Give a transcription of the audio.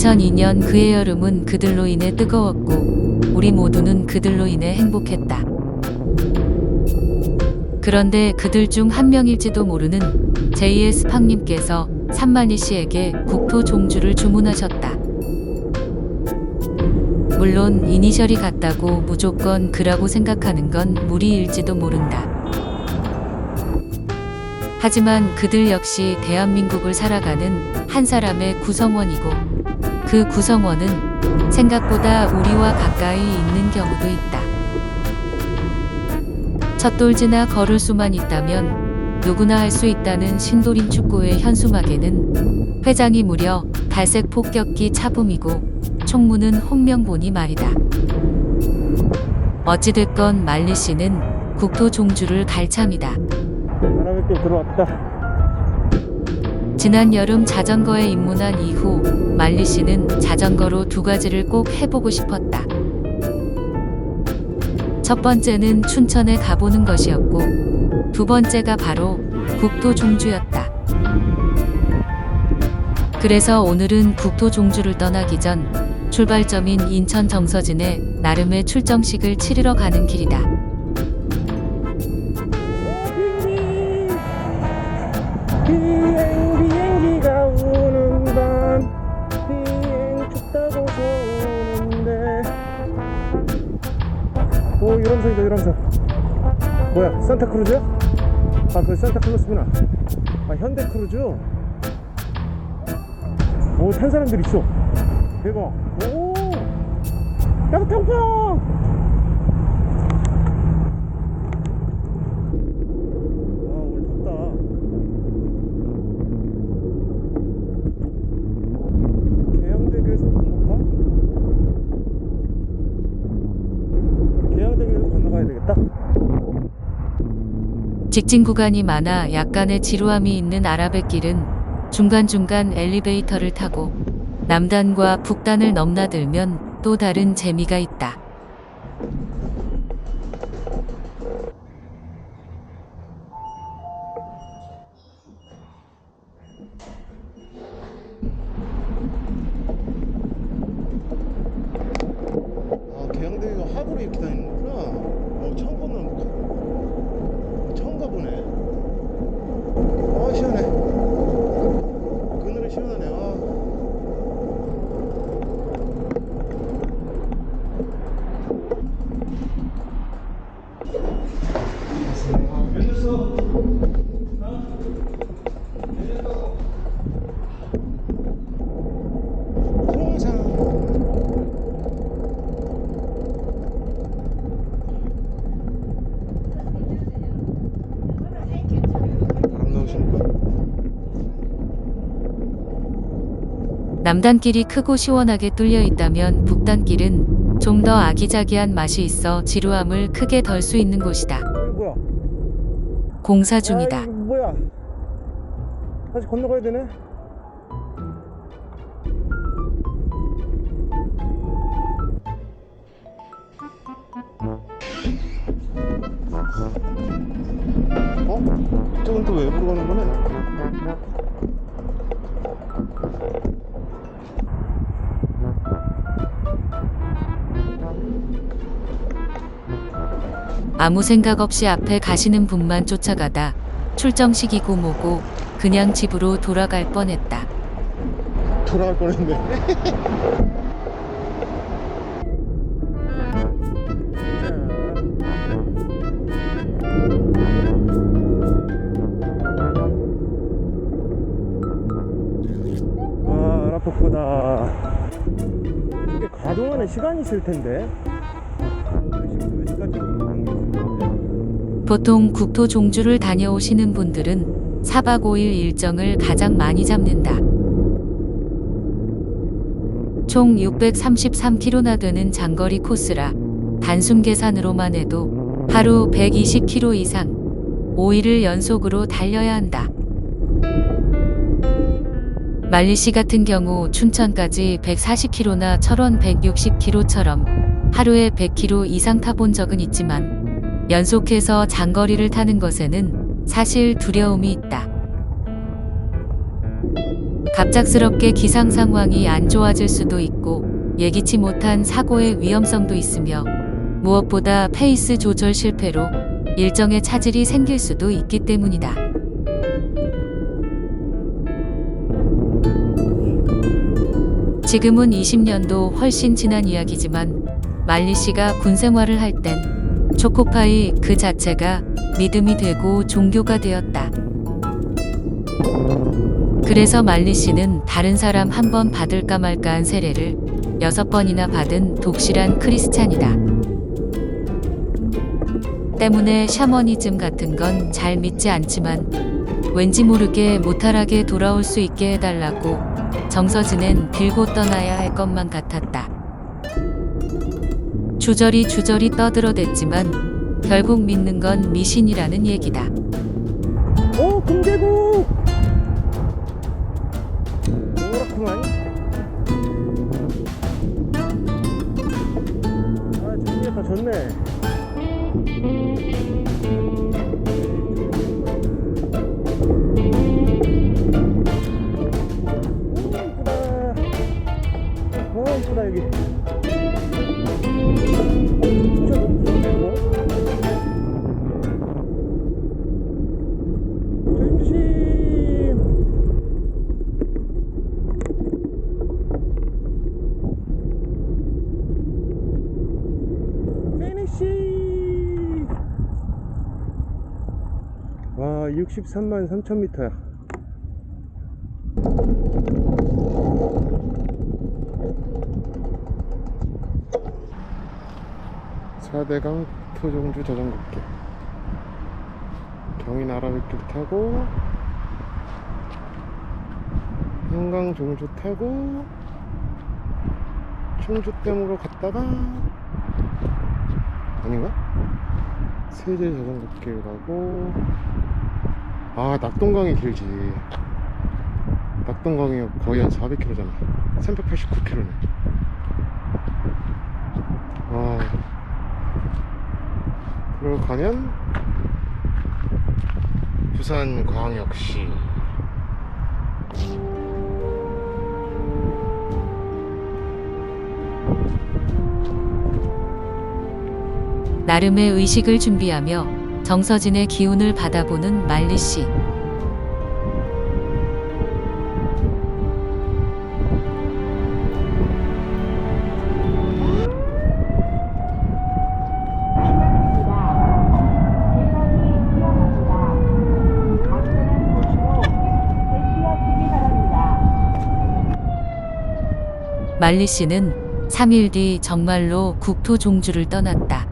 2002년 그해 여름은 그들로 인해 뜨거웠고 우리 모두는 그들로 인해 행복했다. 그런데 그들 중 한 명일지도 모르는 JS 팡님께서 산만리 씨에게 국토 종주를 주문하셨다. 물론 이니셜이 같다고 무조건 그라고 생각하는 건 무리일지도 모른다. 하지만 그들 역시 대한민국을 살아가는 한 사람의 구성원이고 그 구성원은 생각보다 우리와 가까이 있는 경우도 있다. 첫돌지나 걸을 수만 있다면 누구나 할 수 있다는 신도림 축구의 현수막에는 회장이 무려 갈색 폭격기 차붐이고 총무는 홍명보니 말이다. 어찌됐건 말리 씨는 국토 종주를 갈 참이다. 바람이 들어왔다. 지난 여름 자전거에 입문한 이후 말리 씨는 자전거로 두 가지를 꼭 해보고 싶었다. 첫 번째는 춘천에 가보는 것이었고, 두 번째가 바로 국토 종주였다. 그래서 오늘은 국토 종주를 떠나기 전 출발점인 인천 정서진에 나름의 출정식을 치르러 가는 길이다. 비 오 유람선이다 유람선 뭐야 산타크루즈야? 아 그 산타클로스구나. 아 현대크루즈? 오 탄 사람들 있어 대박. 오! 양탕평 아 오늘 덥다 계양대교에서 건너가? 계양대교에서 건너가야 되겠다. 직진 구간이 많아 약간의 지루함이 있는 아라뱃 길은 중간중간 엘리베이터를 타고 남단과 북단을 넘나들면 또 다른 재미가 있다. Thank you. 남단길이 크고 시원하게 뚫려 있다면 북단길은 좀 더 아기자기한 맛이 있어 지루함을 크게 덜 수 있는 곳이다. 뭐야? 공사 야, 중이다. 이거 뭐야? 다시 건너가야 되네. 어? 저건 또왜 보러 가는 거네? 아무 생각 없이 앞에 가시는 분만 쫓아가다 출정식이고 뭐고 그냥 집으로 돌아갈 뻔했다. 돌아갈 뻔했네. 와, 아라포코다. 이게 가동하는 시간이 있을 텐데. 지금 몇 시까지? 보통 국토 종주를 다녀오시는 분들은 4박 5일 일정을 가장 많이 잡는다. 총 633km나 되는 장거리 코스라 단순 계산으로만 해도 하루 120km 이상 5일을 연속으로 달려야 한다. 말리 씨 같은 경우 춘천까지 140km나 철원 160km처럼 하루에 100km 이상 타본 적은 있지만 연속해서 장거리를 타는 것에는 사실 두려움이 있다. 갑작스럽게 기상 상황이 안 좋아질 수도 있고 예기치 못한 사고의 위험성도 있으며 무엇보다 페이스 조절 실패로 일정에 차질이 생길 수도 있기 때문이다. 지금은 20년도 훨씬 지난 이야기지만 말리 씨가 군 생활을 할 땐 초코파이 그 자체가 믿음이 되고 종교가 되었다. 그래서 말리 씨는 다른 사람 한 번 받을까 말까 한 세례를 여섯 번이나 받은 독실한 크리스찬이다. 때문에 샤머니즘 같은 건 잘 믿지 않지만 왠지 모르게 무탈하게 돌아올 수 있게 해달라고 정서진은 들고 떠나야 할 것만 같았다. 주저리 주저리 떠들어댔지만 결국 믿는 건 미신이라는 얘기다. 오 금계국 노랗구만 아 좋겠다 좋네. 오 이쁘다. 어 이쁘다 여기 63만 3천 미터야 사대강 토종주 자전거길 경인 아라뱃길 타고 한강 종주 타고 충주댐으로 갔다가 아닌가? 세제 자전거길 가고 아 낙동강이 길지. 낙동강이 거의 한 400km잖아. 389km네. 와 그러고 가면 부산광역시. 나름의 의식을 준비하며 정서진의 기운을 받아보는 말리 씨. 말리 씨는 3일 뒤 정말로 국토 종주를 떠났다.